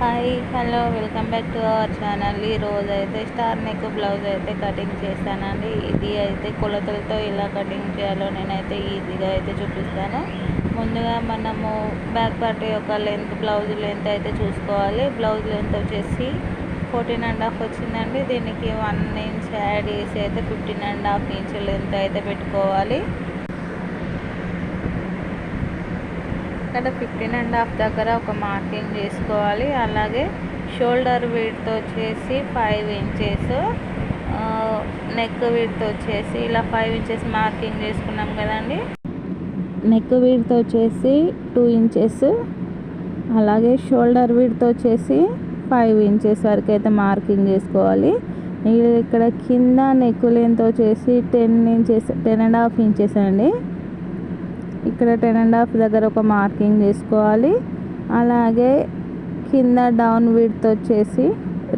Hi hello welcome back to our channel. ఈరోజు అయితే star neck blouse అయితే cutting చేస్తానండి. ఇది అయితే కొలతలతో ఎలా కటింగ్ చేయాలో నేనైతే ఈజీగా అయితే చూపిస్తాను. ముందుగా మనము బ్యాక్ పార్ట్ యొక్క లెంత్ బ్లౌజ్ లెంత్ అయితే చూసుకోవాలి. బ్లౌజ్ లెంత్ వచ్చేసి ఫోర్టీన్ అండ్ హాఫ్ వచ్చిందండి. దీనికి వన్ ఇంచ్ యాడ్ చేసి అయితే fifteen and half inch length అయితే పెట్టుకోవాలి. ఇక్కడ ఫిఫ్టీన్ అండ్ హాఫ్ దగ్గర ఒక మార్కింగ్ చేసుకోవాలి. అలాగే షోల్డర్ విడ్త్ వచ్చేసి ఫైవ్ ఇంచెస్ నెక్ విడ్త్ వచ్చేసి ఇలా ఫైవ్ ఇంచెస్ మార్కింగ్ చేసుకున్నాం కదండి. నెక్ విడ్త్ వచ్చేసి టూ ఇంచెస్ అలాగే షోల్డర్ విడ్త్ వచ్చేసి ఫైవ్ ఇంచెస్ వరకు అయితే మార్కింగ్ చేసుకోవాలి. ఇక్కడ కింద నెక్ లెంత్ వచ్చేసి ten inches ten and half inches అండి. ఇక్కడ టెన్ అండ్ హాఫ్ దగ్గర ఒక మార్కింగ్ చేసుకోవాలి అలాగే కింద డౌన్ విడ్త్ వచ్చేసి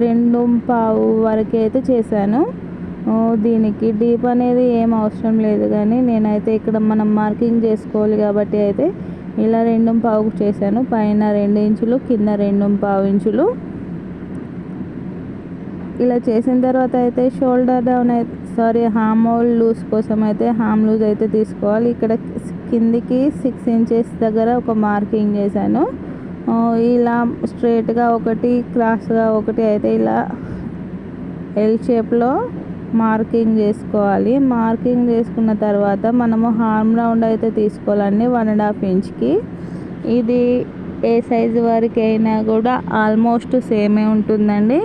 రెండు పావు వరకు అయితే చేశాను. దీనికి డీప్ అనేది ఏం అవసరం లేదు కానీ నేనైతే ఇక్కడ మనం మార్కింగ్ చేసుకోవాలి కాబట్టి అయితే ఇలా రెండు పావు చేశాను. పైన రెండు ఇంచులు కింద రెండు పావు ఇంచులు. ఇలా చేసిన తర్వాత అయితే షోల్డర్ డౌన్ అయితే సారీ హామ్ హోల్ లూజ్ కోసం అయితే హామ్ లూజ్ అయితే తీసుకోవాలి. ఇక్కడ కిందికి సిక్స్ ఇంచెస్ దగ్గర ఒక మార్కింగ్ చేశాను. ఇలా స్ట్రేట్గా ఒకటి క్రాస్గా ఒకటి అయితే ఇలా ఎల్ షేప్లో మార్కింగ్ చేసుకోవాలి. మార్కింగ్ చేసుకున్న తర్వాత మనము హార్మ్ రౌండ్ అయితే తీసుకోవాలండి వన్ అండ్ హాఫ్ ఇంచ్కి ఇది ఏ సైజు వరకు అయినా కూడా ఆల్మోస్ట్ సేమే ఉంటుందండి.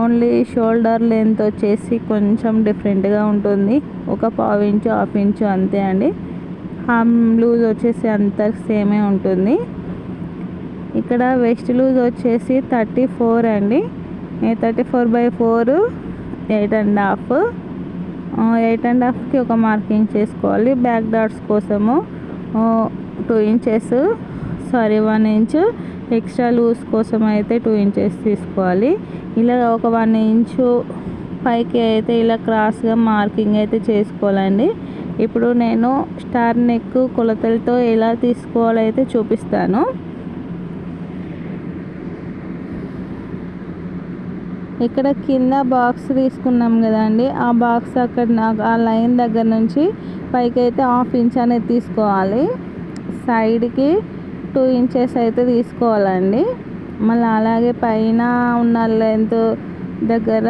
ఓన్లీ షోల్డర్ లెంత్ వచ్చేసి కొంచెం డిఫరెంట్గా ఉంటుంది. ఒక పావు ఇంచు హాఫ్ ఇంచు అంతే అండి. లూజ్ వచ్చేసి అంత సేమే ఉంటుంది. ఇక్కడ వెస్ట్ లూజ్ వచ్చేసి థర్టీ ఫోర్ అండి. Thirty four by four eight and half. Eight and హాఫ్కి ఒక మార్కింగ్ చేసుకోవాలి. బ్యాక్ డాట్స్ కోసము two inches sorry one inch. Extra loose కోసం అయితే టూ ఇంచెస్ తీసుకోవాలి. ఇలా ఒక వన్ ఇంచు పైకి అయితే ఇలా క్రాస్గా మార్కింగ్ అయితే చేసుకోవాలండి. ఇప్పుడు నేను స్టార్ నెక్ కొలతలతో ఎలా తీసుకోవాలో అయితే చూపిస్తాను. ఇక్కడ కింద బాక్స్ తీసుకున్నాం కదండి. ఆ బాక్స్ అక్కడ ఆ లైన్ దగ్గర నుంచి పైకి అయితే హాఫ్ ఇంచ్ అనేది తీసుకోవాలి. సైడ్కి టూ ఇంచెస్ అయితే తీసుకోవాలండి. మళ్ళీ అలాగే పైన ఉన్న లెంత్ దగ్గర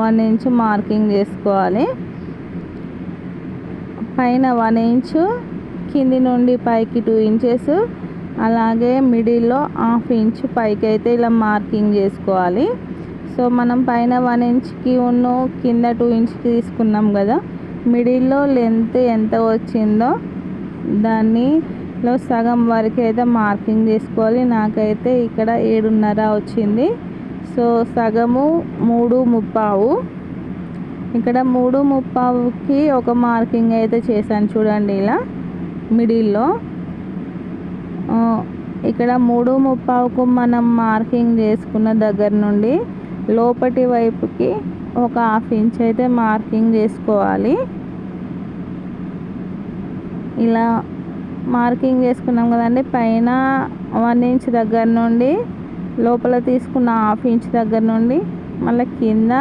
వన్ ఇంచ్ మార్కింగ్ చేసుకోవాలి. పైన వన్ ఇంచు కింది నుండి పైకి టూ ఇంచెస్ అలాగే మిడిల్లో హాఫ్ ఇంచ్ పైకి అయితే ఇలా మార్కింగ్ చేసుకోవాలి. సో మనం పైన వన్ ఇంచ్కి ఉన్న కింద టూ ఇంచ్కి తీసుకున్నాం కదా మిడిల్లో లెంత్ ఎంత వచ్చిందో దానిలో సగం వరకు అయితే మార్కింగ్ చేసుకోవాలి. నాకైతే ఇక్కడ ఏడున్నర వచ్చింది. సో సగము మూడు ముప్పావు. ఇక్కడ మూడు ముప్పావుకి ఒక మార్కింగ్ అయితే చేశాను చూడండి ఇలా మిడిల్లో. ఇక్కడ మూడు ముప్పావుకు మనం మార్కింగ్ చేసుకున్న దగ్గర నుండి లోపటి వైపుకి ఒక హాఫ్ ఇంచ్ అయితే మార్కింగ్ చేసుకోవాలి. ఇలా మార్కింగ్ చేసుకున్నాం కదండి పైన వన్ ఇంచ్ దగ్గర నుండి లోపల తీసుకున్న హాఫ్ ఇంచ్ దగ్గర నుండి మళ్ళీ కింద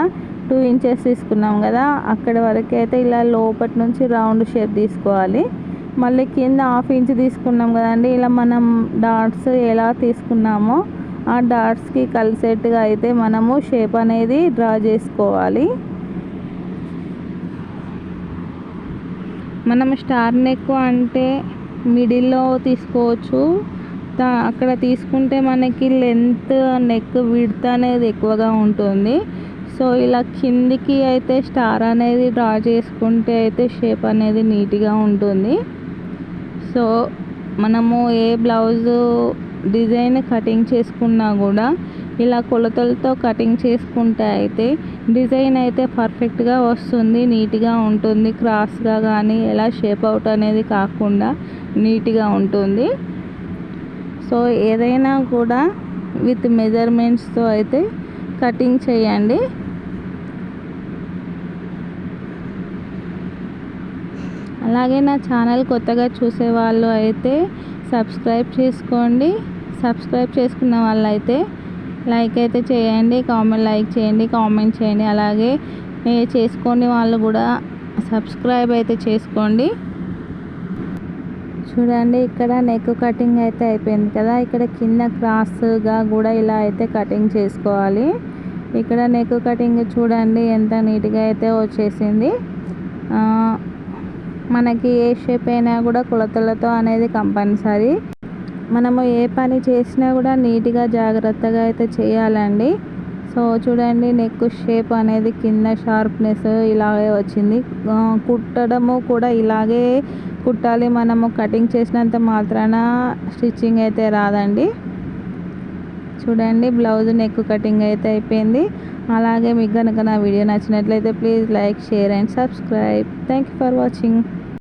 టూ ఇంచెస్ తీసుకున్నాం కదా అక్కడ వరకు అయితే ఇలా లోపటి నుంచి రౌండ్ షేప్ తీసుకోవాలి. మళ్ళీ కింద హాఫ్ ఇంచ్ తీసుకున్నాం కదండి ఇలా మనం డాట్స్ ఎలా తీసుకున్నామో ఆ డాట్స్కి కలిసేట్టుగా అయితే మనము షేప్ అనేది డ్రా చేసుకోవాలి. మనం స్టార్ నెక్ అంటే మిడిల్లో తీసుకోవచ్చు. అక్కడ తీసుకుంటే మనకి లెంత్ నెక్ విడ్త్ అనేది ఎక్కువగా ఉంటుంది. సో ఇలా కిందికి అయితే స్టార్ అనేది డ్రా చేసుకుంటే అయితే షేప్ అనేది నీట్గా ఉంటుంది. సో మనము ఏ బ్లౌజు డిజైన్ కటింగ్ చేసుకున్నా కూడా ఇలా కొలతలతో కటింగ్ చేసుకుంటే అయితే డిజైన్ అయితే పర్ఫెక్ట్గా వస్తుంది నీట్గా ఉంటుంది. క్రాస్గా కానీ ఎలా షేప్ అవుట్ అనేది కాకుండా నీట్గా ఉంటుంది. సో ఏదైనా కూడా విత్ మెజర్మెంట్స్తో అయితే కటింగ్ చేయండి. అలాగే నా ఛానల్ కొత్తగా చూసే వాళ్ళు అయితే సబ్స్క్రైబ్ చేసుకోండి. సబ్స్క్రైబ్ చేసుకున్న వాళ్ళైతే లైక్ అయితే చేయండి కామెంట్ లైక్ చేయండి కామెంట్ చేయండి. అలాగే ఏ చేసుకోని వాళ్ళు కూడా సబ్స్క్రైబ్ అయితే చేసుకోండి. చూడండి ఇక్కడ నెక్ కటింగ్ అయితే అయిపోయింది కదా. ఇక్కడ కింద క్రాస్గా కూడా ఇలా అయితే కటింగ్ చేసుకోవాలి. ఇక్కడ నెక్ కటింగ్ చూడండి ఎంత నీట్గా అయితే వచ్చేసింది. మనకి ఏ షేప్ అయినా కూడా కొలతలతో అనేది కంపల్సరీ మనము ఏ పని చేసినా కూడా నీట్గా జాగ్రత్తగా అయితే చేయాలండి. సో చూడండి నెక్ షేప్ అనేది కింద షార్ప్నెస్ ఇలాగే వచ్చింది. కుట్టడము కూడా ఇలాగే కుట్టాలి. మనము కటింగ్ చేసినంత మాత్రాన స్టిచ్చింగ్ అయితే రాదండి. చూడండి బ్లౌజ్ నెక్ కటింగ్ అయితే అయిపోయింది. అలాగే మీకు కనుక నా వీడియో నచ్చినట్లయితే please like share and subscribe. Thank you for watching.